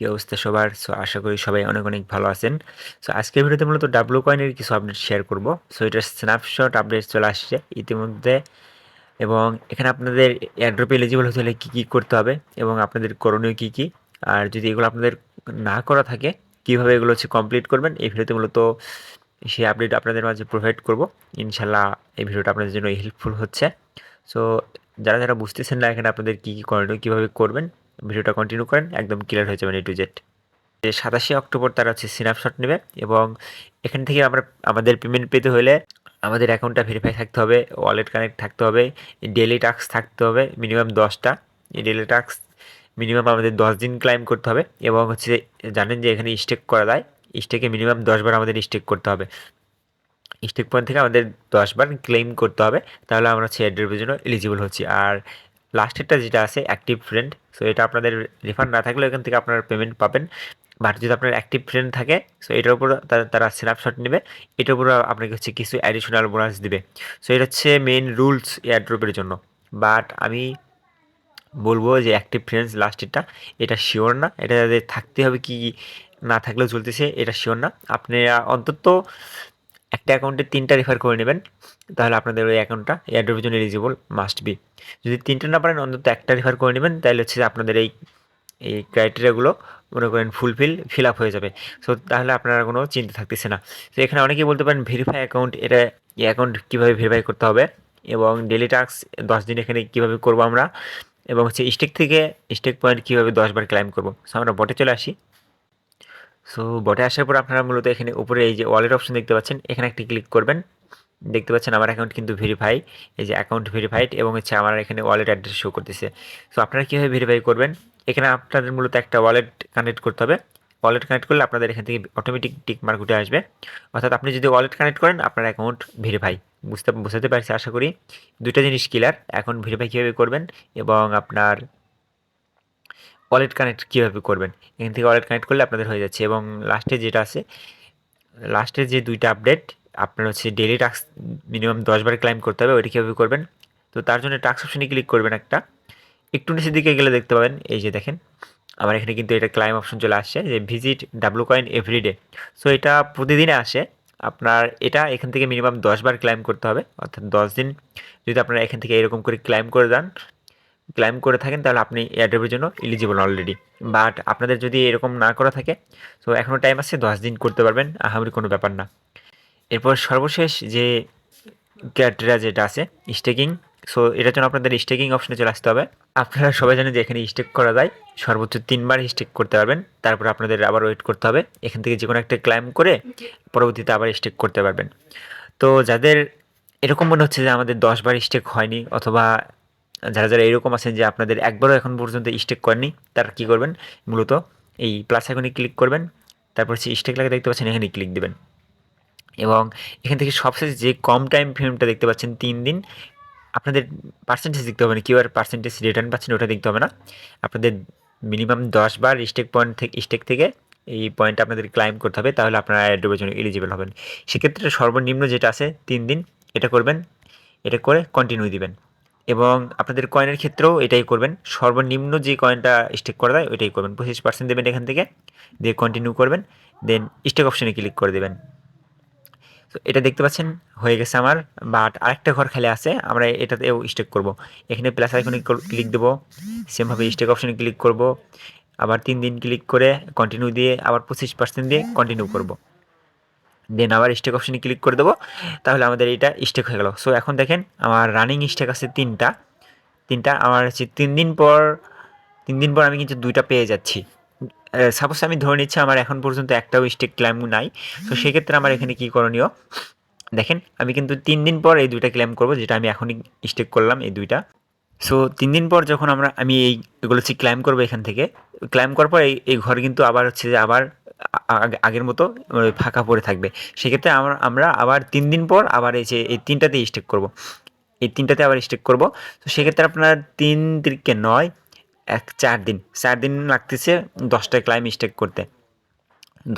কি অবস্থা সবার? সো আশা করি সবাই অনেক অনেক ভালো আছেন। সো আজকের ভিডিওতে মূলত ডাব্লু কয়েনের কিছু আপডেট শেয়ার করব। সো এটার স্ন্যাপশট আপডেট চলে আসছে ইতিমধ্যে। এবং এখানে আপনাদের এয়ারড্রপ এলিজিবল হতে হলে কী কী করতে হবে এবং আপনাদের করণীয় কী কী? আর যদি এগুলো আপনাদের না করা থাকে, কীভাবে এগুলো হচ্ছে কমপ্লিট করবেন? এই ভিডিওতে মূলত সেই আপডেট আপনাদের মাঝে প্রোভাইড করব। ইনশাল্লাহ এই ভিডিওটা আপনাদের জন্য হেল্পফুল হচ্ছে। সো যারা যারা বুঝতেছেন না এখানে আপনাদের কী কী করণীয়, কীভাবে করবেন ভিডিওটা কন্টিনিউ করেন, একদম ক্লিয়ার হয়ে যাবেন এ টু জেড যে সাতাশে অক্টোবর তারা হচ্ছে স্ন্যাপশট নেবে এবং এখান থেকে আমরা, আমাদের পেমেন্ট পেতে হলে আমাদের অ্যাকাউন্টটা ভেরিফাই থাকতে হবে ওয়ালেট কানেক্ট থাকতে হবে ডেলি টাস্ক থাকতে হবে মিনিমাম দশটা। এই ডেলি টাস্ক মিনিমাম আমাদের দশ দিন ক্লাইম করতে হবে এবং হচ্ছে জানেন যে এখানে স্টেক করা যায় স্টেকে মিনিমাম দশবার আমাদের স্টেক করতে হবে। স্টেক পয়েন্ট থেকে আমাদের দশবার ক্লেম করতে হবে, তাহলে আমরা হচ্ছে এড্রের জন্য এলিজিবল হচ্ছি। আর লাস্টেরটা যেটা আছে অ্যাক্টিভ ফ্রেন্ড সো এটা আপনাদের রিফান্ড না থাকলেও এখান থেকে আপনারা পেমেন্ট পাবেন। বাট যদি আপনার অ্যাক্টিভ ফ্রেন্ড থাকে সো এটার উপর তারা স্ন্যাপশট নেবে, এটার উপর আপনাকে হচ্ছে কিছু অ্যাডিশনাল বোনাস দিবে। সো এটা হচ্ছে মেন রুলস এয়ারড্রপের জন্য। বাট আমি বলব যে অ্যাক্টিভ ফ্রেন্ডস লাস্টেরটা এটা শিওর না। এটা থাকতে হবে কি না থাকলেও চলতেছে, এটা শিওর না। আপনি অন্তত একটা অ্যাকাউন্টে তিনটা রেফার করে নেবেন, তাহলে আপনাদের ওই অ্যাকাউন্টটা এয়ারড্রপের জন্য এলিজিবল মাস্ট বি যদি তিনটা না পারেন, অন্তত একটা রেফার করে নেবেন, তাহলে হচ্ছে আপনাদের এই এই ক্রাইটেরিয়াগুলো মনে করেন ফুলফিল ফিল আপ হয়ে যাবে। সো তাহলে আপনারা কোনো চিন্তা থাকতেছে না। তো এখানে অনেকেই বলতে পারেন ভেরিফাই অ্যাকাউন্ট এটা এই অ্যাকাউন্ট কীভাবে ভেরিফাই করতে হবে এবং ডেলি টাস্ক দশ দিন এখানে কীভাবে করব আমরা এবং হচ্ছে স্টেক থেকে স্টেক পয়েন্ট কীভাবে দশবার ক্লাইম করব। সো আমরা বটে চলে আসি। সো বটে আসার পর আপনারা মূলত এখানে উপরে এই যে ওয়ালেট অপশন দেখতে পাচ্ছেন, এখানে একটি ক্লিক করবেন। দেখতে পাচ্ছেন আমার অ্যাকাউন্ট কিন্তু ভেরিফাই এই যে অ্যাকাউন্ট ভেরিফাইড এবং হচ্ছে আমার এখানে ওয়ালেট অ্যাড্রেস শো করতেছে। সো আপনারা কীভাবে ভেরিফাই করবেন? এখানে আপনাদের মূলত একটা ওয়ালেট কানেক্ট করতে হবে। ওয়ালেট কানেক্ট করলে আপনাদের এখান থেকে অটোমেটিক টিক মার্ক উঠে আসবে। অর্থাৎ আপনি যদি ওয়ালেট কানেক্ট করেন, আপনার অ্যাকাউন্ট ভেরিফাই বুঝতে, বোঝাতে পারছি, আশা করি। দুটা জিনিস ক্লিয়ার এখন ভেরিফাই কীভাবে করবেন এবং আপনার ওয়ালেট কানেক্ট কীভাবে করবেন? এখান থেকে ওয়ালেট কানেক্ট করলে আপনাদের হয়ে যাচ্ছে। এবং লাস্টে যেটা আছে লাস্টের যে দুইটা আপডেট আপনার হচ্ছে ডেলি টাস্ক মিনিমাম দশবার ক্লাইম করতে হবে, ওইটা কীভাবে করবেন? তো তার জন্য টাস্ক অপশনে ক্লিক করবেন একটা। একটু নিচের দিকে গেলে দেখতে পাবেন, এই যে দেখেন আমার এখানে কিন্তু এটা ক্লাইম অপশন চলে আসছে, যে visit W coin everyday so এটা প্রতিদিনে আসে, আপনার এটা এখান থেকে মিনিমাম দশবার ক্লাইম করতে হবে। অর্থাৎ দশ দিন যদি আপনারা এখান থেকে এরকম করে ক্লাইম করে দেন ক্লাইম করে থাকেন, তাহলে আপনি এয়ারড্রপের জন্য এলিজিবল অলরেডি বাট আপনাদের যদি এরকম না করা থাকে তো এখনও টাইম আছে, দশ দিন করতে পারবেন, আহামরি কোনো ব্যাপার না। এরপর সর্বশেষ যে ক্যাটেরিয়া যেটা আছে স্টেকিং সো এটার জন্য আপনাদের স্টেকিং অপশনে চলে আসতে হবে। আপনারা সবাই জানেন যে এখানে স্টেক করা যায়, সর্বোচ্চ তিনবার স্টেক করতে পারবেন, তারপর আপনাদের আবার ওয়েট করতে হবে, এখান থেকে যে কোনো একটা ক্লাইম করে পরবর্তীতে আবার স্টেক করতে পারবেন। তো যাদের, এরকম মনে হচ্ছে যে আমাদের দশবার স্টেক হয়নি, অথবা যারা যারা এরকম আছেন যে আপনাদের একবারও এখন পর্যন্ত স্টেক করেনি তারা কী করবেন? মূলত এই প্লাস আইকনে ক্লিক করবেন, তারপর হচ্ছে স্টেক লাগে দেখতে পাচ্ছেন এখানে ক্লিক দেবেন। এবং এখান থেকে সবশেষ যে কম টাইম ফ্রেমটা দেখতে পাচ্ছেন, তিন দিন, আপনাদের পার্সেন্টেজ দেখতে হবে না কিউ আর পার্সেন্টেজ রিটার্ন পাচ্ছেন, ওটা দেখতে হবে না। আপনাদের মিনিমাম দশ বার স্টেক পয়েন্ট থেকে স্টেক থেকে এই পয়েন্টটা আপনাদের ক্লাইম করতে হবে, তাহলে আপনারা অ্যাড্রোবের জন্য এলিজিবল হবেন। সেক্ষেত্রে সর্বনিম্ন যেটা আছে, তিন দিন, এটা করবেন, এটা করে কন্টিনিউ দিবেন। এবং আপনাদের কয়েনের ক্ষেত্রেও এটাই করবেন। সর্বনিম্ন যে কয়েনটা স্টেক করা যায়, ওইটাই করবেন। পঁচিশ পার্সেন্ট দেবেন এখান থেকে, দিয়ে কন্টিনিউ করবেন দেন স্টেক অপশনে ক্লিক করে দেবেন। তো এটা দেখতে পাচ্ছেন, হয়ে গেছে আমার বাট আরেকটা ঘর খালি আছে, আমরা এটাতেও স্টেক করব। এখানে প্লাস আইকনে ক্লিক দেবো সেমভাবে স্টেক অপশনে ক্লিক করব, আবার তিন দিন ক্লিক করে কন্টিনিউ দিয়ে, আবার পঁচিশ পার্সেন্ট দিয়ে কন্টিনিউ করব। দেন আবার স্টেক অপশনে ক্লিক করে দেবো। তাহলে আমাদের এটা স্টেক হয়ে গেল। সো এখন দেখেন আমার রানিং স্টেক আছে তিনটা। তিনটা আমার হচ্ছে তিন দিন পর, তিন দিন পর আমি কিন্তু দুইটা পেয়ে যাচ্ছি। সাপোজ আমি ধরে নিচ্ছি আমার এখন পর্যন্ত একটাও স্টেক ক্লাইম নাই। তো সেক্ষেত্রে আমার এখানে কী করণীয়? দেখেন, আমি কিন্তু তিন দিন পর এই দুইটা ক্লেম করব, যেটা আমি এখনই স্টেক করলাম এই দুইটা। সো তিন দিন পর যখন আমরা, আমি এই, এগুলো হচ্ছে ক্লাইম করব এখান থেকে। ক্লাইম করার পর এই এই ঘর কিন্তু আবার হচ্ছে যে আবার আগের মতো ফাঁকা পড়ে থাকবে। সেক্ষেত্রে আমরা আমরা আবার তিন দিন পর আবার এই যে, এই তিনটাতে স্টেক করব। এই তিনটাতে আবার স্টেক করব। তো সেক্ষেত্রে আপনার তিন দিকে নয়, এক, চার দিন। চার দিন লাগতেছে দশটা ক্লাইম স্টেক করতে।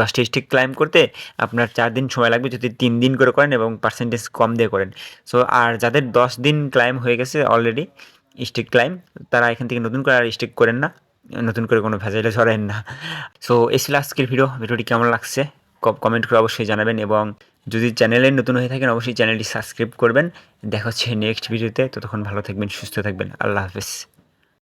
দশটা স্টেক ক্লাইম করতে আপনার চার দিন সময় লাগবে যদি তিন দিন করে করেন এবং পার্সেন্টেজ কম দিয়ে করেন। সো আর যাদের দশ দিন ক্লাইম হয়ে গেছে অলরেডি স্টেক ক্লাইম তারা এখান থেকে নতুন করে আর স্টেক করেন না। নতুন করে কোনো ভেজাইলে ছড়াইন না। সো এই ছিল আজকের ভিডিও ভিডিওটি কেমন লাগছে? কমেন্ট করে অবশ্যই জানাবেন এবং যদি চ্যানেলে নতুন হয়ে থাকেন, অবশ্যই চ্যানেলটি সাবস্ক্রাইব করবেন। দেখা হচ্ছে নেক্সট ভিডিওতে ততক্ষণ ভালো থাকবেন, সুস্থ থাকবেন। আল্লাহ হাফেজ।